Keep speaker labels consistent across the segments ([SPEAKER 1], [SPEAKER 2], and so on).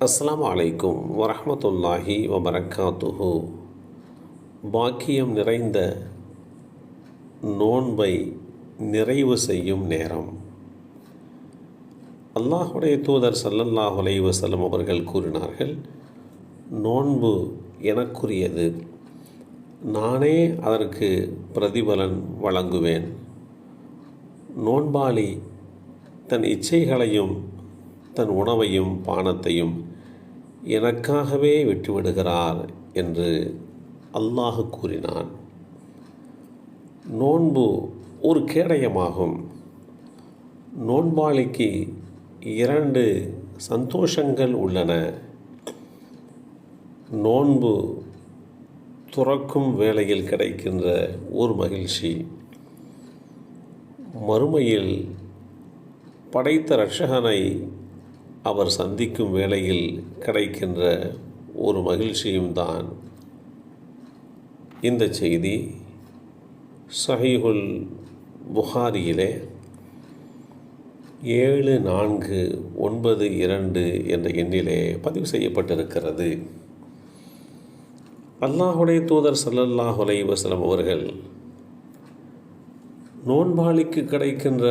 [SPEAKER 1] அஸ்லாம் அலைக்கும் வரமத்துல்லாஹி வபரக்காத்துஹு. பாக்கியம் நிறைந்த நோன்பை நிறைவு செய்யும் நேரம். அல்லாஹுடைய தூதர் சல்லல்லாஹ் அலைஹி அவர்கள் கூறினார்கள் நோன்பு எனக்குரியது. நானே அதற்கு பிரதிபலன் வழங்குவேன். நோன்பாளி தன் இச்சைகளையும் தன் உணவையும் பானத்தையும் எனக்காகவே விட்டுவிடுகிறார் என்று அல்லாஹ் கூறினான். நோன்பு ஒரு கேடயமாகும். நோன்பாளிக்கு இரண்டு சந்தோஷங்கள் உள்ளன. நோன்பு துறக்கும் வேளையில் கிடைக்கின்ற ஒரு மகிழ்ச்சி. மறுமையில் படைத்த ரட்சகனை அவர் சந்திக்கும் வேளையில் கிடைக்கின்ற ஒரு மகிழ்ச்சியும் தான் இந்த செய்தி. சஹீஹுல் புகாரியிலே ஏழு நான்கு ஒன்பது இரண்டு என்ற எண்ணிலே பதிவு செய்யப்பட்டிருக்கிறது. அல்லாஹுடைய தூதர் சல்லல்லாஹ் அலைஹி அவர்கள் நோன்பாளிக்கு கிடைக்கின்ற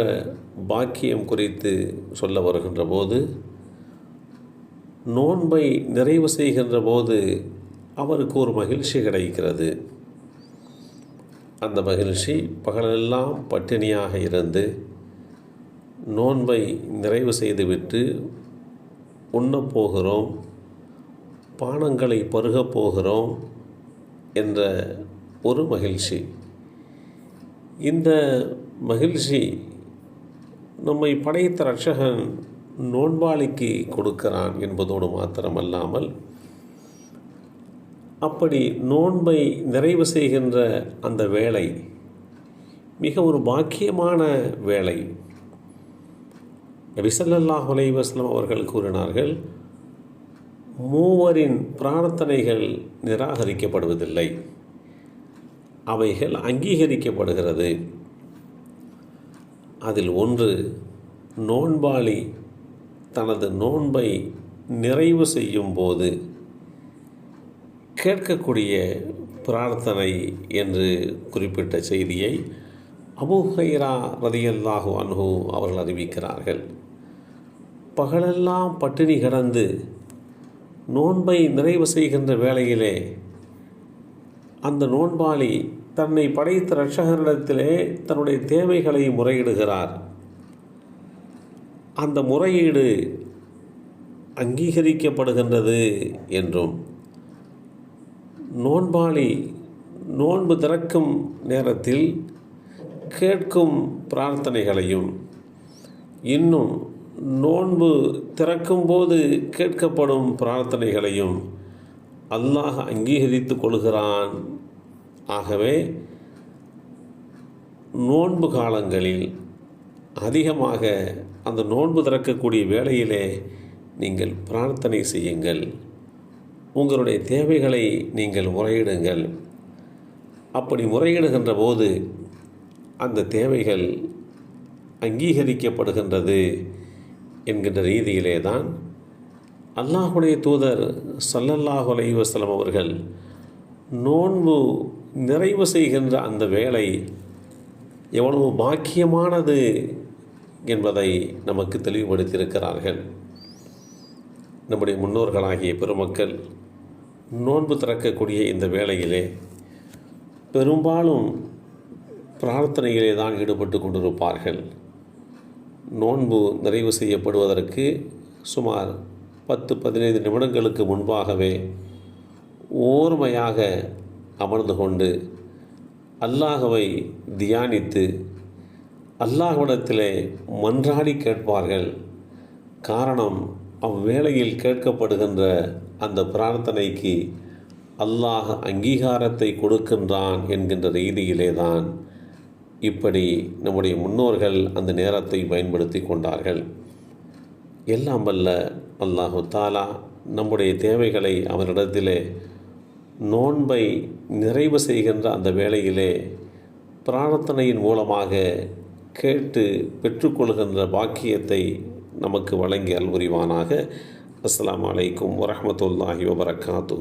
[SPEAKER 1] பாக்கியம் குறித்து சொல்ல வருகின்ற போது நோன்பை நிறைவு செய்கின்ற போது அவருக்கு ஒரு மகிழ்ச்சி கிடைக்கிறது. அந்த மகிழ்ச்சி பகலெல்லாம் பட்டினியாக இருந்து நோன்பை நிறைவு செய்துவிட்டு உண்ணப் போகிறோம் பானங்களை பருகப் போகிறோம் என்ற ஒரு மகிழ்ச்சி. இந்த மகிழ்ச்சி நம்மை படைத்த ரட்சகன் நோன்பாளிக்கு கொடுக்கிறான் என்பதோடு மாத்திரமல்லாமல் அப்படி நோன்பை நிறைவு செய்கின்ற அந்த வேலை மிக ஒரு பாக்கியமான வேலை நபிசல்லாஹ் அலைவாஸ்லாம் அவர்கள் கூறினார்கள் மூவரின் பிரார்த்தனைகள் நிராகரிக்கப்படுவதில்லை. அவைகள் அங்கீகரிக்கப்படுகிறது. அதில் ஒன்று நோன்பாளி தனது நோன்பை நிறைவு செய்யும் போது கேட்கக்கூடிய பிரார்த்தனை என்று குறிப்பிட்ட செய்தியை அபுஹைரா ரதியல்லாஹு அன்ஹு அவர்கள் அறிவிக்கிறார்கள். பகலெல்லாம் பட்டினி கடந்து நோன்பை நிறைவு செய்கின்ற வேளையிலே அந்த நோன்பாளி தன்னை படைத்த ரட்சகரிடத்திலே தன்னுடைய தேவைகளை முறையிடுகிறார். அந்த முறையீடு அங்கீகரிக்கப்படுகின்றது என்றும் நோன்பாளி நோன்பு திறக்கும் நேரத்தில் கேட்கும் பிரார்த்தனைகளையும் இன்னும் நோன்பு திறக்கும்போது கேட்கப்படும் பிரார்த்தனைகளையும் அல்லாஹ் அங்கீகரித்து கொள்கிறான். ஆகவே நோன்பு காலங்களில் அதிகமாக அந்த நோன்பு திறக்கக்கூடிய வேளையிலே நீங்கள் பிரார்த்தனை செய்யுங்கள். உங்களுடைய தேவைகளை நீங்கள் முறையிடுங்கள். அப்படி முறையிடுகின்ற போது அந்த தேவைகள் அங்கீகரிக்கப்படுகின்றது என்கின்ற ரீதியிலே தான் அல்லாஹுடைய தூதர் சல்லல்லாஹு அலைஹி அவர்கள் நோன்பு நிறைவு செய்கின்ற அந்த வேலை எவ்வளவு பாக்கியமானது என்பதை நமக்கு தெளிவுபடுத்தியிருக்கிறார்கள். நம்முடைய முன்னோர்களாகிய பெருமக்கள் நோன்பு திறக்கக்கூடிய இந்த வேளையிலே பெரும்பாலும் பிரார்த்தனையிலே தான் ஈடுபட்டு கொண்டிருப்பார்கள். நோன்பு நிறைவு செய்யப்படுவதற்கு சுமார் பத்து பதினைந்து நிமிடங்களுக்கு முன்பாகவே ஓர்மையாக அமர்ந்து கொண்டு அல்லாஹவை தியானித்து அல்லாஹ்விடத்திலே மன்றாடி கேட்பார்கள். காரணம் அவ்வேளையில் கேட்கப்படுகின்ற அந்த பிரார்த்தனைக்கு அல்லாஹ் அங்கீகாரத்தை கொடுக்கின்றான் என்கின்ற ரீதியிலே தான் இப்படி நம்முடைய முன்னோர்கள் அந்த நேரத்தை பயன்படுத்தி கொண்டார்கள். எல்லாம் வல்ல அல்லாஹு தாலா நம்முடைய தேவைகளை அவரிடத்திலே நோன்பை நிறைவு செய்கின்ற அந்த வேளையிலே பிரார்த்தனையின் மூலமாக கேட்டு பெற்றுக்கொள்கின்ற பாக்கியத்தை நமக்கு வழங்கி அல்புரிவானாக அஸ்லாம் அலைக்கும் வரமத்துல்லாஹி வபரகாத்து